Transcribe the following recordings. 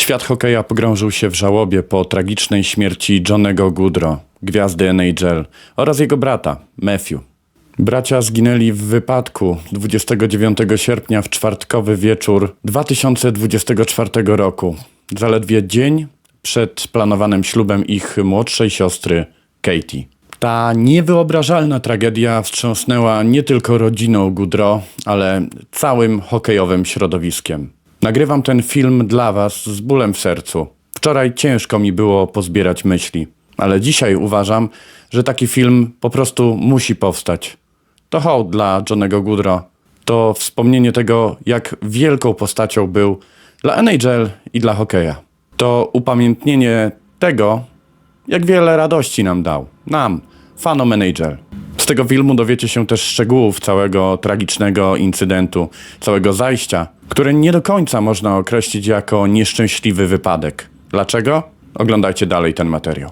Świat hokeja pogrążył się w żałobie po tragicznej śmierci Johnego Goodrow, gwiazdy NHL, oraz jego brata, Matthew. Bracia zginęli w wypadku 29 sierpnia w czwartkowy wieczór 2024 roku, zaledwie dzień przed planowanym ślubem ich młodszej siostry, Katie. Ta niewyobrażalna tragedia wstrząsnęła nie tylko rodziną Goodrow, ale całym hokejowym środowiskiem. Nagrywam ten film dla Was z bólem w sercu. Wczoraj ciężko mi było pozbierać myśli, ale dzisiaj uważam, że taki film po prostu musi powstać. To hołd dla Johnego Goodrow. To wspomnienie tego, jak wielką postacią był dla NHL i dla hokeja. To upamiętnienie tego, jak wiele radości nam dał. Nam, fanom NHL. Z tego filmu dowiecie się też szczegółów całego tragicznego incydentu, całego zajścia, które nie do końca można określić jako nieszczęśliwy wypadek. Dlaczego? Oglądajcie dalej ten materiał.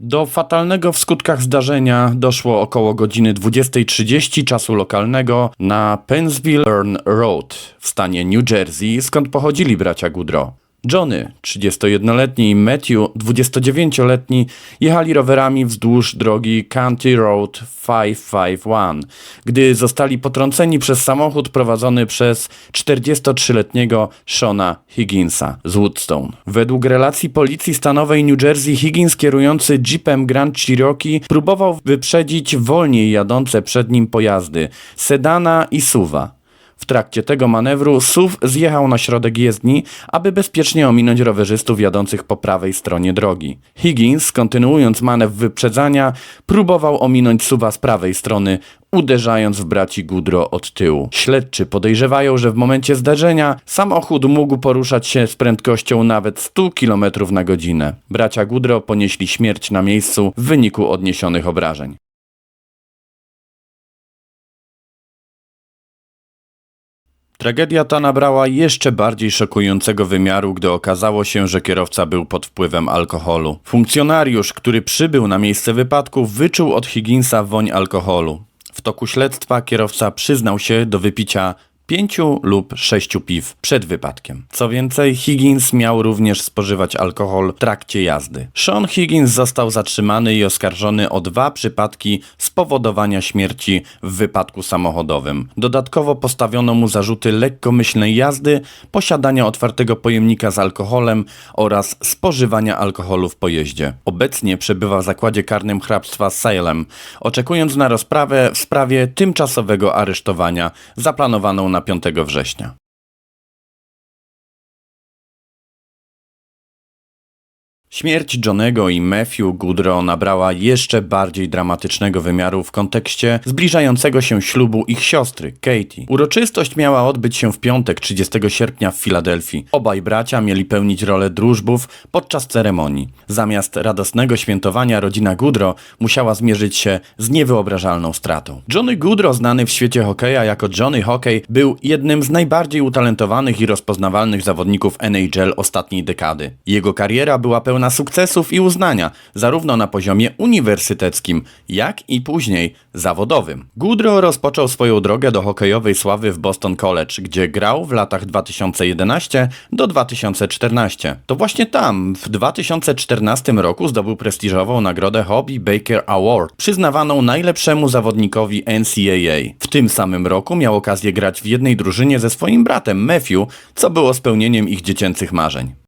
Do fatalnego w skutkach zdarzenia doszło około godziny 20.30 czasu lokalnego na Pennsville Road w stanie New Jersey, skąd pochodzili bracia Goodrow. Johnny, 31-letni i Matthew, 29-letni, jechali rowerami wzdłuż drogi County Road 551, gdy zostali potrąceni przez samochód prowadzony przez 43-letniego Shona Higginsa z Woodstone. Według relacji policji stanowej New Jersey Higgins kierujący jeepem Grand Cherokee próbował wyprzedzić wolniej jadące przed nim pojazdy sedana i suwa. W trakcie tego manewru SUV zjechał na środek jezdni, aby bezpiecznie ominąć rowerzystów jadących po prawej stronie drogi. Higgins, kontynuując manewr wyprzedzania, próbował ominąć SUVa z prawej strony, uderzając w braci Gudro od tyłu. Śledczy podejrzewają, że w momencie zdarzenia samochód mógł poruszać się z prędkością nawet 100 km na godzinę. Bracia Gudro ponieśli śmierć na miejscu w wyniku odniesionych obrażeń. Tragedia ta nabrała jeszcze bardziej szokującego wymiaru, gdy okazało się, że kierowca był pod wpływem alkoholu. Funkcjonariusz, który przybył na miejsce wypadku, wyczuł od Higginsa woń alkoholu. W toku śledztwa kierowca przyznał się do wypicia pięciu lub sześciu piw przed wypadkiem. Co więcej, Higgins miał również spożywać alkohol w trakcie jazdy. Sean Higgins został zatrzymany i oskarżony o dwa przypadki spowodowania śmierci w wypadku samochodowym. Dodatkowo postawiono mu zarzuty lekkomyślnej jazdy, posiadania otwartego pojemnika z alkoholem oraz spożywania alkoholu w pojeździe. Obecnie przebywa w zakładzie karnym hrabstwa Salem, oczekując na rozprawę w sprawie tymczasowego aresztowania zaplanowaną na 5 września. Śmierć Johnego i Matthew Goodrow nabrała jeszcze bardziej dramatycznego wymiaru w kontekście zbliżającego się ślubu ich siostry, Katie. Uroczystość miała odbyć się w piątek 30 sierpnia w Filadelfii. Obaj bracia mieli pełnić rolę drużbów podczas ceremonii. Zamiast radosnego świętowania rodzina Goodrow musiała zmierzyć się z niewyobrażalną stratą. Johnny Goodrow, znany w świecie hokeja jako Johnny Hockey, był jednym z najbardziej utalentowanych i rozpoznawalnych zawodników NHL ostatniej dekady. Jego kariera była pełna sukcesów i uznania, zarówno na poziomie uniwersyteckim, jak i później zawodowym. Goodrow rozpoczął swoją drogę do hokejowej sławy w Boston College, gdzie grał w latach 2011 do 2014. To właśnie tam, w 2014 roku zdobył prestiżową nagrodę Hobby Baker Award, przyznawaną najlepszemu zawodnikowi NCAA. W tym samym roku miał okazję grać w jednej drużynie ze swoim bratem Matthew, co było spełnieniem ich dziecięcych marzeń.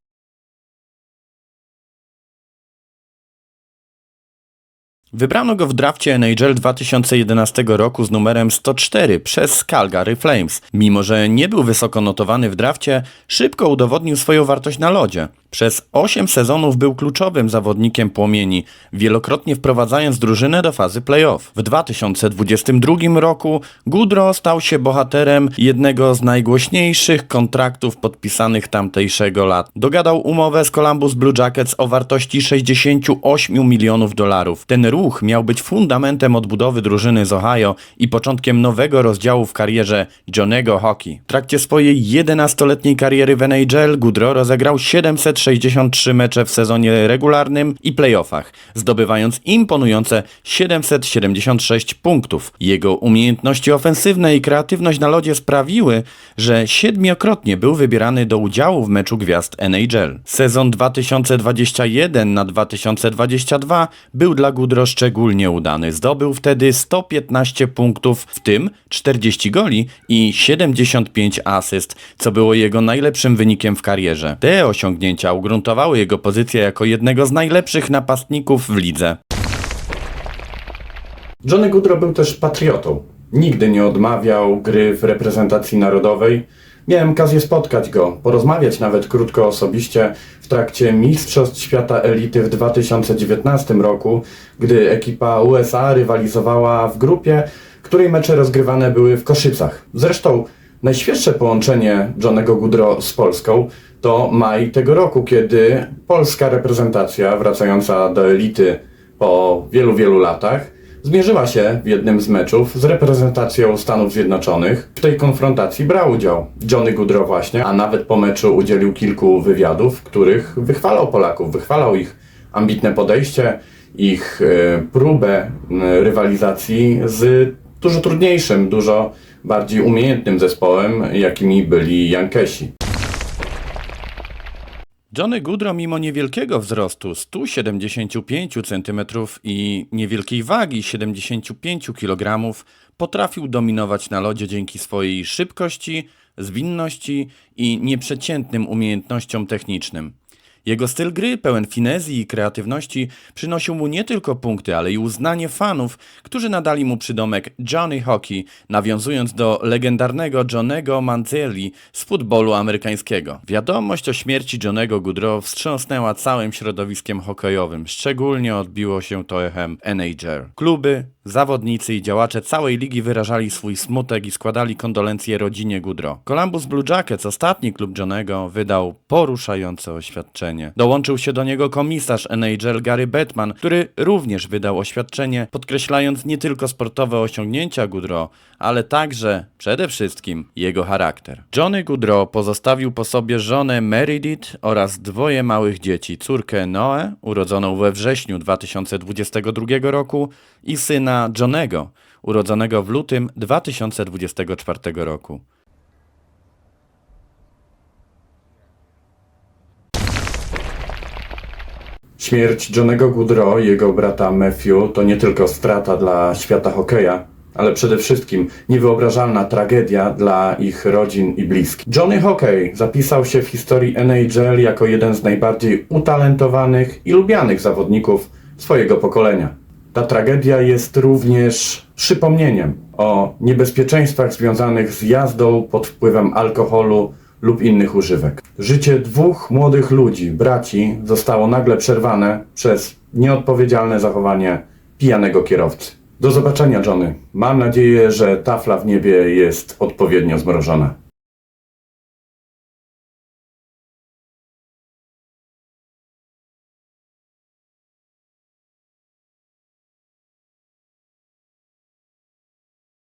Wybrano go w drafcie NHL 2011 roku z numerem 104 przez Calgary Flames. Mimo, że nie był wysoko notowany w drafcie, szybko udowodnił swoją wartość na lodzie. Przez 8 sezonów był kluczowym zawodnikiem płomieni, wielokrotnie wprowadzając drużynę do fazy playoff. W 2022 roku Goodrow stał się bohaterem jednego z najgłośniejszych kontraktów podpisanych tamtejszego lat. Dogadał umowę z Columbus Blue Jackets o wartości 68 milionów dolarów. Ten ruch miał być fundamentem odbudowy drużyny z Ohio i początkiem nowego rozdziału w karierze Johnego Hockey. W trakcie swojej 11-letniej kariery w NHL Goodrow rozegrał 700 563 mecze w sezonie regularnym i playoffach, zdobywając imponujące 776 punktów. Jego umiejętności ofensywne i kreatywność na lodzie sprawiły, że siedmiokrotnie był wybierany do udziału w meczu gwiazd NHL. Sezon 2021 na 2022 był dla Goodrow szczególnie udany. Zdobył wtedy 115 punktów, w tym 40 goli i 75 asyst, co było jego najlepszym wynikiem w karierze. Te osiągnięcia ugruntowały jego pozycję jako jednego z najlepszych napastników w lidze. Johnny Goodrow był też patriotą. Nigdy nie odmawiał gry w reprezentacji narodowej. Miałem okazję spotkać go, porozmawiać nawet krótko osobiście w trakcie Mistrzostw Świata Elity w 2019 roku, gdy ekipa USA rywalizowała w grupie, której mecze rozgrywane były w Koszycach. Zresztą najświeższe połączenie Johnego Goodrow z Polską to maj tego roku, kiedy polska reprezentacja wracająca do elity po wielu, wielu latach zmierzyła się w jednym z meczów z reprezentacją Stanów Zjednoczonych. W tej konfrontacji brał udział Johnny Goodrow właśnie, a nawet po meczu udzielił kilku wywiadów, w których wychwalał Polaków, wychwalał ich ambitne podejście, ich e, próbę rywalizacji z dużo trudniejszym, dużo bardziej umiejętnym zespołem, jakimi byli Jankesi. Johnny Goodrow mimo niewielkiego wzrostu 175 cm i niewielkiej wagi 75 kg potrafił dominować na lodzie dzięki swojej szybkości, zwinności i nieprzeciętnym umiejętnościom technicznym. Jego styl gry, pełen finezji i kreatywności, przynosił mu nie tylko punkty, ale i uznanie fanów, którzy nadali mu przydomek Johnny Hockey, nawiązując do legendarnego Johnego Manzieli z futbolu amerykańskiego. Wiadomość o śmierci Johnego Goodrow wstrząsnęła całym środowiskiem hokejowym, szczególnie odbiło się to echem NHL. Kluby, Zawodnicy i działacze całej ligi wyrażali swój smutek i składali kondolencje rodzinie Goodrow. Columbus Blue Jackets, ostatni klub Johnego, wydał poruszające oświadczenie. Dołączył się do niego komisarz NHL Gary Bettman, który również wydał oświadczenie, podkreślając nie tylko sportowe osiągnięcia Goodrow, ale także, przede wszystkim, jego charakter. Johnny Goodrow pozostawił po sobie żonę Meredith oraz dwoje małych dzieci, córkę Noe, urodzoną we wrześniu 2022 roku i syna Johnego, urodzonego w lutym 2024 roku. Śmierć Johnego Goodrow i jego brata Matthew to nie tylko strata dla świata hokeja, ale przede wszystkim niewyobrażalna tragedia dla ich rodzin i bliskich. Johnny Hockey zapisał się w historii NHL jako jeden z najbardziej utalentowanych i lubianych zawodników swojego pokolenia. Ta tragedia jest również przypomnieniem o niebezpieczeństwach związanych z jazdą pod wpływem alkoholu lub innych używek. Życie dwóch młodych ludzi, braci, zostało nagle przerwane przez nieodpowiedzialne zachowanie pijanego kierowcy. Do zobaczenia, Johnny. Mam nadzieję, że tafla w niebie jest odpowiednio zmrożona.